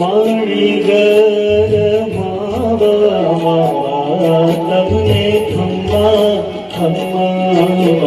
ಮಾಳಿಗರ ಮಾವ ಮಾತವನೇ ತಮ್ಮ ತಮ್ಮ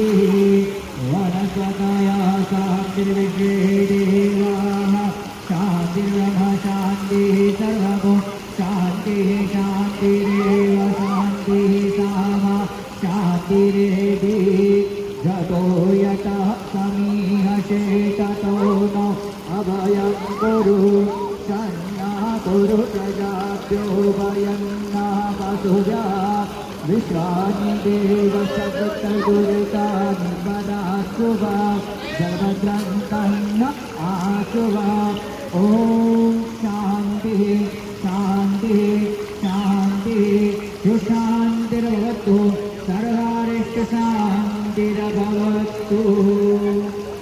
वनस्पतिः वनस्पतयः शान्तिर्विग्रेहिदेवाः शान्तिर्ब्रह्म शान्तिः सर्वगो शान्तिः शान्तिरेव शान्तिः सामा शान्तिरेभिः जतो यतः समीहसे ततो न अभयं कुरु सन्ना कुरु प्रजाभ्यो भयं न वसुजा विशागुरुता निर्वदासु वा नवद्रन्तान्न आसु वा ॐ शान्तिः शान्तिः शान्तिः युशान्तिरवतु सर्वारिष्टशान्तिर्भवतु